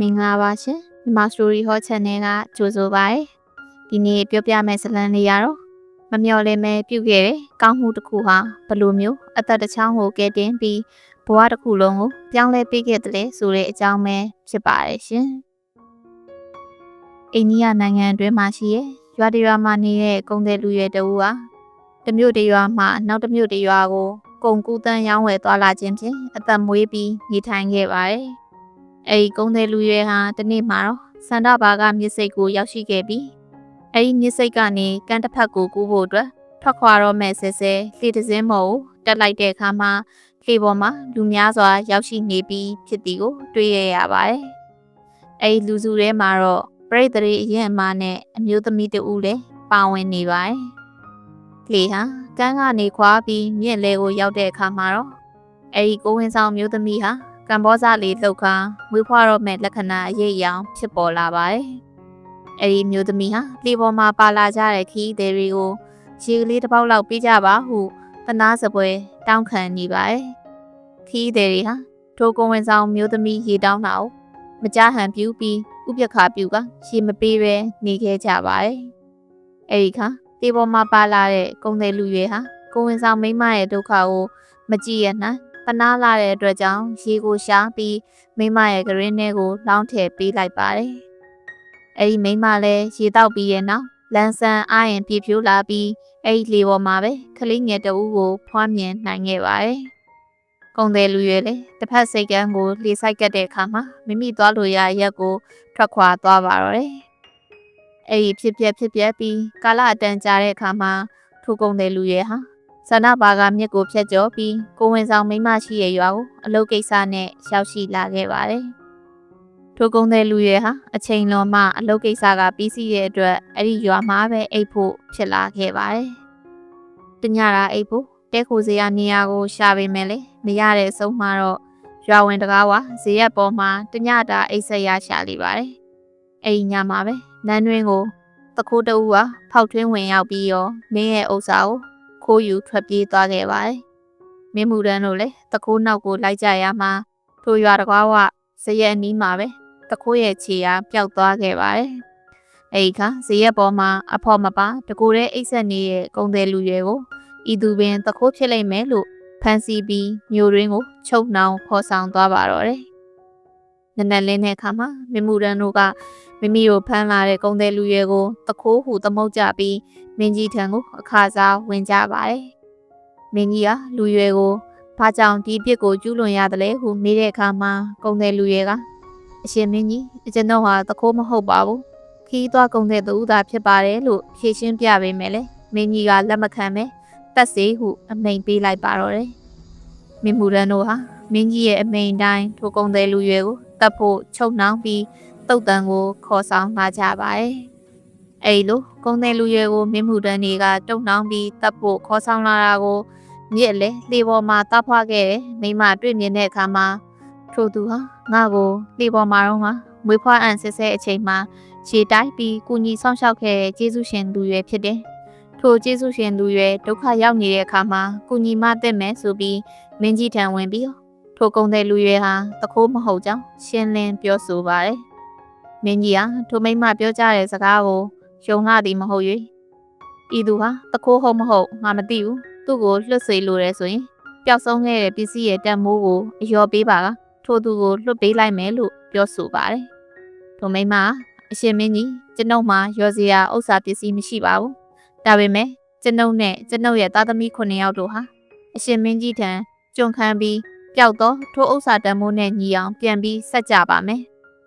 မင်္ဂလာပါရှင်မြန်မာ story hall channel ကကြိုဆိုပါရယ်ဒီနေ့ပြောပြမယ့်ဇာတ်လမ်းလေးရတော့မမျော်လင့်မဲပြုတ်ခဲ့တဲ့ကောင်းမှုတစ်ခုဟာဘယ်လိုမျိုးအသက်တစ်ချောင်းကိုကဲတင်ပြီးဘဝတစ်ခုလုံးကိုပြောင်းလဲပေးခဲ့တယ်ဆိုတဲ့အကြောင်းပဲဖြစ်ပါတယ်ရှင်အိန္ဒိယနိုင်ငံအတွင်းမှာရှိတဲ့ရွာတရွာမှာနေတဲ့ကုန်သည်လူရွယ်တဦးဟာတစ်မြို့တစ်ရွာမှာနောက်တစ်မြို့တစ်ရွာကိုကုန်ကူးတန်းရောင်းဝယ်သွားလာခြင်းဖြင့်အသက်မွေးပြီးနေထိုင်ခဲ့ပါတယ်။ အဲဒီကုန်းတဲ့လူရွယ်ဟာတနေ့မှာတော့စန္ဒဘာကမြစ်စိတ်ကိုရောက်ရှိခဲ့ပြီးအဲဒီမြစ်စိတ်ကနေကမ်းတစ်ဖက်ကိုကူးဖို့အတွက်ထွက်ခွာတော့မဲ့ဆဲဆဲလှေတစ်စင်းမော်ကိုတက်လိုက်တဲ့အခါမှာလှေပေါ်မှာလူများစွာရောက်ရှိနေပြီးဖြစ်သည်ကိုတွေ့ရရပါတယ်။အဲဒီလူစုထဲမှာတော့ပြိတ္တရေအရင်အမနဲ့အမျိုးသမီးတဦးလည်းပါဝင်နေပါတယ်။လှေဟာကမ်းကနေခွာပြီးမြင့်လဲကိုရောက်တဲ့အခါမှာတော့အဲဒီကိုဝင်ဆောင်မျိုးသမီးဟာ ကမ္ဘောဇလေးလှုပ်ခါမွေးဖွားတော့မဲ့လက္ခဏာအရေးအယောင်ဖြစ်ပေါ်လာပါတယ်။အဲဒီမျိုးသမီးဟာလေပေါ်မှာပါလာကြတဲ့ခီးသည်တွေကိုရေကလေးတစ်ပေါက်လောက်ပေးကြပါဟုတနာစပွဲတောင်းခံနေပါတယ်။ခီးသည်တွေဟာထိုကိုဝင်ဆောင်မျိုးသမီးရေတောင်းတာကိုမကြဟန်ပြူပြီးဥပက္ခပြူကရေမပေးပဲနေခဲ့ကြပါတယ်။အဲဒီခါတေပေါ်မှာပါလာတဲ့ကုံတယ်လူရွယ်ဟာကိုဝင်ဆောင်မိမရဲ့ဒုက္ခကိုမကြည့်ရနိုင် ပနာလာတဲ့အတွက်ကြောင့်ရေကိုရှားပြီးမိမရဲ့ကရင်းထဲကိုလောင်းထည့်ပေးလိုက်ပါတယ်။အဲဒီမိမလည်းရေတောက်ပြီးရဲ့နောက်လန်းဆန်းအားရင်ပြဖြိုးလာပြီးအဲဒီလေပေါ်မှာပဲခလေးငယ်တဦးကိုဖွားမြင်နိုင်ခဲ့ပါတယ်။ကုံတယ်လူရွယ်လည်းတစ်ဖက်စိတ်ကန်းကိုလှေဆိုင်ကတ်တဲ့အခါမှာမိမိသွားလို့ရရက်ကိုထွက်ခွာသွားပါတော့တယ်။အဲဒီဖြစ်ပျက်ဖြစ်ပျက်ပြီးကာလအတန်ကြာတဲ့အခါမှာထိုကုံတယ်လူရွယ်ဟာ ဆန္ဒဘာကမြစ်ကိုဖျက်ကျော်ပြီးကိုဝင်ဆောင်မိမရှိရဲ့ရွာကိုအလုပ်ကိစ္စနဲ့ရောက်ရှိလာခဲ့ပါတယ်။ထိုကုန်းတဲ့လူရဲဟာအချိန်လွန်မှအလုပ်ကိစ္စကပြီးစီးတဲ့အတွက်အဲ့ဒီရွာမှာပဲအိတ်ဖို့ဖြစ်လာခဲ့ပါတယ်။တညတာအိတ်ဖို့တဲခိုစရာနေရာကိုရှာပေမဲ့လေမရတဲ့အဆုံးမှာတော့ရွာဝင်တကားဝဇေယက်ပေါ်မှာတညတာအိတ်ဆက်ရရှာလိပါတယ်။အဲ့ဒီညမှာပဲနန်းတွင်းကိုတခိုးတူကဖောက်ထွင်းဝင်ရောက်ပြီးရောမင်းရဲ့ဥစ္စာကို ခိုးယူထွက်ပြေးသွားခဲ့ပါတယ်။မင်းမူရန်တို့လည်းတခိုးနောက်ကိုလိုက်ကြရမှာထိုရွာတကွားဝဇရက်အနီးမှာပဲတခိုးရဲ့ခြေအားပျောက်သွားခဲ့ပါတယ်။အဲဒီခါဇရက်ပေါ်မှာအဖော်မပါတကူတဲ့အိတ်ဆက်နေတဲ့ကုံတယ်လူရွယ်ကိုဤသူပင်တခိုးဖြစ်လိမ့်မယ်လို့ဖန်စီပြီးမျိုးရင်းကိုချုပ်နှောင်ခေါ်ဆောင်သွားပါတော့တယ်။ နနက်လင်းတဲ့အခါမှာမင်းမူရန်တို့ကမိမိကိုဖမ်းလာတဲ့ကုံတယ်လူရွယ်ကိုတခိုးဟုသမုတ်ကြပြီးမင်းကြီးထံကိုအခါစားဝင်ကြပါတယ်။မင်းကြီးကလူရွယ်ကိုဘာကြောင့်ဒီပြစ်ကိုကျူးလွန်ရတယ်လဲဟုမေးတဲ့အခါမှာကုံတဲ့လူရွယ်ကအရှင်မင်းကြီးကျွန်တော်ဟာတခိုးမဟုတ်ပါဘူး။ခီးသွားကုံတဲ့သူသာဖြစ်ပါတယ်လို့ဖြေရှင်းပြပေးမယ်လေ။မင်းကြီးကလက်မခံပဲတက်စေဟုအမိန်ပေးလိုက်ပါတော့တယ်။မင်းမူရန်တို့ဟာမင်းကြီးရဲ့အမိန်တိုင်းထိုကုံတဲ့လူရွယ်ကို တတ်ဖို့ချုပ်နှောင်းပြီးတုတ်တန်ကိုခေါ်ဆောင်လာကြပါတယ်။အဲဒီလိုကုန်းတဲ့လူရွယ်ကိုမင်းမှုတန်းတွေကတုံနှောင်းပြီးတပ်ဖို့ခေါ်ဆောင်လာတာကိုမြစ်လေလေပေါ်မှာတပ်ဖွားခဲ့တယ်။မိမတွေ့မြင်တဲ့အခါမှာထိုသူဟာငါ့ကိုလေပေါ်မှာတော့ငါမွေးဖွားအံဆဲဆဲအချိန်မှာခြေတိုက်ပြီးကုညီဆောင်ရှောက်ခဲ့တဲ့ကျေးဇူးရှင်လူရွယ်ဖြစ်တယ်။ထိုကျေးဇူးရှင်လူရွယ်ဒုက္ခရောက်နေတဲ့အခါမှာကုညီမတက်မယ်ဆိုပြီးမင်းကြီးထံဝင်ပြီး ထိုကုန်းတဲ့လူရွယ်ဟာတခိုးမဟုတ်ကြောင်းရှင်းလင်းပြောဆိုပါတယ်။မင်းကြီးဟာထိုမိမပြောကြတဲ့စကားကိုယုံလာသည်မဟုတ်၍ဤသူဟာတခိုးဟုတ်မဟုတ်ငါမသိဘူးသူ့ကိုလွတ်စေလိုတယ်ဆိုရင်ပျောက်ဆုံးခဲ့တဲ့ပစ္စည်းရဲ့တန်မိုးကိုအယောပေးပါကထိုသူကိုလွတ်ပေးလိုက်မယ်လို့ပြောဆိုပါတယ်ထိုမိမအရှင်မင်းကြီးကျွန်ုပ်မှာရောစရာဥစ္စာပစ္စည်းမရှိပါဘူးဒါပေမဲ့ကျွန်ုပ်နဲ့ကျွန်ုပ်ရဲ့သားသမီး9ယောက်တို့ဟာအရှင်မင်းကြီးထံကြုံခံပြီး ပျောက်တော့ထိုဥစ္စာတန်မိုးနဲ့ညီအောင်ပြန်ပြီးဆက်ကြပါမယ်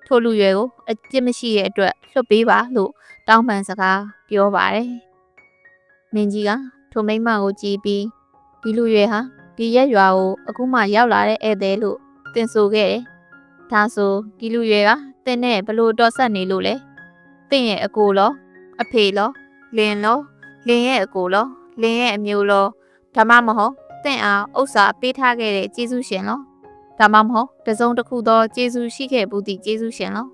ထိုလူရွယ်ကိုအပြစ်မရှိတဲ့အတွက်လွတ်ပေးပါလို့တောင်းပန်စကားပြောပါတယ်။မင်းကြီးကထိုမိမကိုကြည်ပြီးဒီလူရွယ်ဟာဒီရက်ရွာကိုအခုမှရောက်လာတဲ့ဧည့်သည်လို့တင်ဆိုခဲ့တယ်။ဒါဆိုဒီလူရွယ်ကတင်းနဲ့ဘလို့တော်ဆက်နေလို့လဲ။တင်းရဲ့အကိုလောအဖေလောလင်လောလင်ရဲ့အကိုလောလင်ရဲ့အမျိုးလောဒါမှမဟုတ် တင့်အားဥစ္စာပေးထားခဲ့တဲ့ကျေးဇူးရှင်လောဒါမှမဟုတ်တစုံတစ်ခုသောကျေးဇူးရှိခဲ့ဘူးသည့်ကျေးဇူးရှင်လော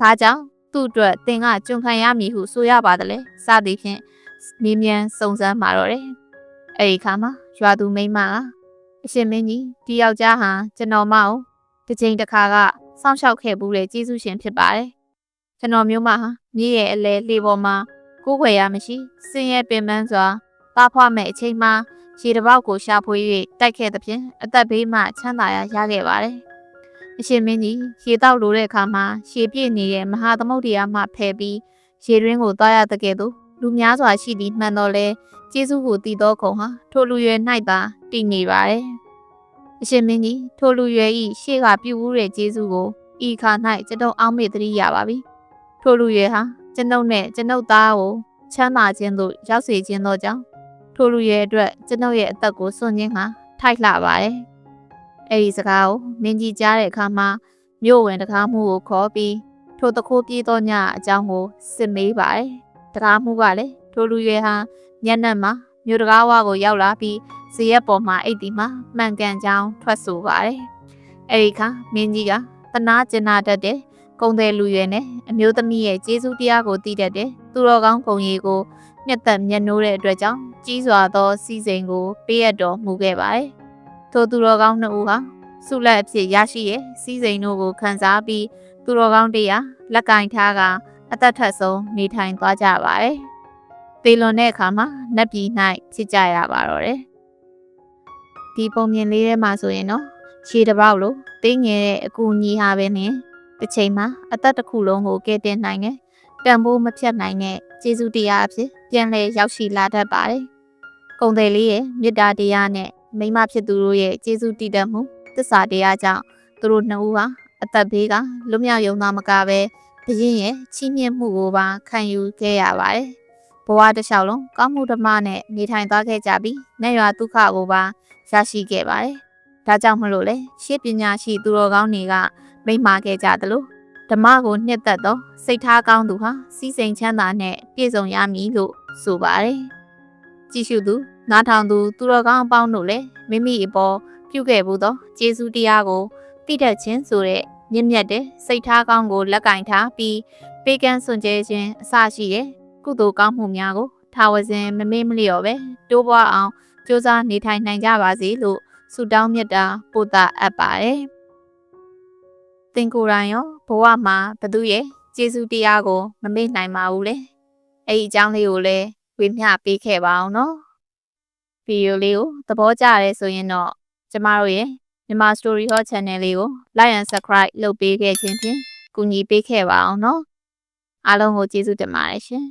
ဘာကြောင့်သူ့အတွက်သင်ကကြုံခံရမည်ဟုဆိုရပါတယ်လေစသည်ဖြင့်မေးမြန်းစုံစမ်းมาတော့တယ်အဲ့ဒီခါမှာရွာသူမိန်းမကအရှင်မင်းကြီးဒီယောက်ျားဟာကျွန်တော်မအောင်တစ်ချိန်တစ်ခါကစောင့်ရှောက်ခဲ့ဘူးတဲ့ကျေးဇူးရှင်ဖြစ်ပါတယ်ကျွန်တော်မျိုးမဟာမြေရဲ့အလဲလေပေါ်မှာကိုးခွေရမရှိစင်ရဲ့ပင်ပန်းစွာသားဖွားမဲ့အချိန်မှာ ရေတစ်ပေါက်ကိုရှာဖွေ၍တိုက်ခဲ့သဖြင့်အသက်ဘေးမှချမ်းသာရာရခဲ့ပါတယ်အရှင်မင်းကြီးရေတောက်လိုတဲ့အခါမှာရှေပြည့်နေတဲ့မဟာသမုဒ္ဒရာမှဖယ်ပြီးရေရင်းကိုတွားရတဲ့ကဲ့သို့လူများစွာရှိသည်မှန်တော့လဲကျေးဇူးကိုတည်သောခုံဟာထိုလူရွယ်၌သာတည်နေပါတယ်။အရှင်မင်းကြီးထိုလူရွယ်ဤရှေ့ကပြုတ်ဦးတဲ့ကျေးဇူးကိုဤခါ၌ကျွန်ုပ်အောက်မေ့သတိရပါပြီ။ထိုလူရွယ်ဟာကျွန်ုပ်နဲ့ကျွန်ုပ်သားကိုချမ်းသာခြင်းသို့ရောက်စေခြင်းသောကြောင့် ထိုလူရွယ်အတွက်ကျွန်ုပ်ရဲ့အသက်ကိုစွန့်ခြင်းဟာထိုက်လှပါတယ်။အဲဒီစကားကိုမင်းကြီးကြားတဲ့အခါမှာမြို့ဝင်တကားမှုကိုခေါ်ပြီးထိုတခိုးပြေးသောညအကြောင်းကိုစစ်မေးပါတယ်။တကားမှုကလည်းထိုလူရွယ်ဟာညနေမှာမြို့တကားဝါကိုရောက်လာပြီးဇရက်ပေါ်မှာအိတ်ဒီမှာမှန်ကန်ကြောင်းထွက်ဆိုပါတယ်။အဲဒီခါမင်းကြီးကတနာကျင်နာတတ်တဲ့ကုံတယ်လူရွယ်နဲ့အမျိုးသမီးရဲ့ကျေးဇူးတရားကိုသိတတ်တဲ့သူတော်ကောင်းကုံရီကို မျက်သက်မျက်နှိုးတဲ့အတွက်ကြောင့်ကြီးစွာသောစီစဉ်ကိုပေးရတော်မူခဲ့ပါတယ်။ထိုသူတော်ကောင်းနှစ်ဦးဟာဆုလက်အဖြစ်ရရှိရဲ့စီစဉ်တို့ကိုခန်းစားပြီးသူတော်ကောင်းတရားလက်ကင်ထားကအသက်ထက်ဆုံးနေထိုင်သွားကြပါတယ်။သေလွန်တဲ့အခါမှာနတ်ပြည်၌ဖြစ်ကြရပါတော့တယ်။ဒီပုံမြင်လေးထဲမှာဆိုရင်တော့ခြေတစ်ပေါက်လို့တင်းငယ်တဲ့အကူညီဟာပဲနဲ့တစ်ချိန်မှာအသက်တစ်ခုလုံးကိုကဲတင်နိုင်တဲ့တန်ဖိုးမဖြတ်နိုင်တဲ့ ကျေးဇူးတရားအဖြစ်ပြန်လဲရောက်ရှိလာတတ်ပါတယ်။ကုံတယ်လေးရဲ့မေတ္တာတရားနဲ့မိမဖြစ်သူတို့ရဲ့ကျေးဇူးတည်တတ်မှုသစ္စာတရားကြောင့်သူတို့နှစ်ဦးဟာအသက်ဘေးကလွတ်မြောက်ရုံသာမကပဲဘရင်ရဲ့ချီးမြှင့်မှုကိုပါခံယူခဲ့ရပါတယ်။ဘဝတစ်လျှောက်လုံးကောင်းမှုဓမ္မနဲ့နေထိုင်သွားခဲ့ကြပြီးနဲ့ရွာဒုက္ခကိုပါရရှိခဲ့ပါတယ်။ဒါကြောင့်မလို့လေရှေးပညာရှိသူတော်ကောင်းတွေကမိန့်မာခဲ့ကြသလို ဓမ္မကိုနှစ်သက်သောစိတ်ထားကောင်းသူဟာစီးစိမ်ချမ်းသာနဲ့ပြည့်စုံရမည်လို့ဆိုပါတယ်။ကြည့်ရှုသူနားထောင်သူသူတော်ကောင်းအပေါင်းတို့လည်းမိမိအပေါ်ပြုခဲ့မှုသောကျေးဇူးတရားကိုသိတတ်ခြင်းဆိုတဲ့မြင့်မြတ်တဲ့စိတ်ထားကောင်းကိုလက်ကင်ထားပြီးပေးကမ်းစွန့်ကြဲခြင်းအစရှိတဲ့ကုသိုလ်ကောင်းမှုများကိုထာဝစဉ်မမေ့မလျော့ပဲတိုးပွားအောင်ကြိုးစားနေထိုင်နိုင်ကြပါစေလို့ဆုတောင်းမြတ်တာပို့တာအပ်ပါတယ်။ သင်ကိုယ်တိုင်ရောဘဝမှာဘသူရဲ့ကျေးဇူးတရားကိုမမေ့နိုင်ပါဘူးလေ။အဲ့ဒီအကြောင်းလေးကိုလည်းဝေမျှပေးခဲ့ပါအောင်နော်။ဗီဒီယိုလေးကိုသဘောကျရဲဆိုရင်တော့ကျမတို့ရဲ့မြန်မာ Story Hall Channel လေးကို Like and Subscribe လုပ်ပေးခဲ့ခြင်းဖြင့်ကူညီပေးခဲ့ပါအောင်နော်အားလုံးကိုကျေးဇူးတင်ပါတယ်ရှင်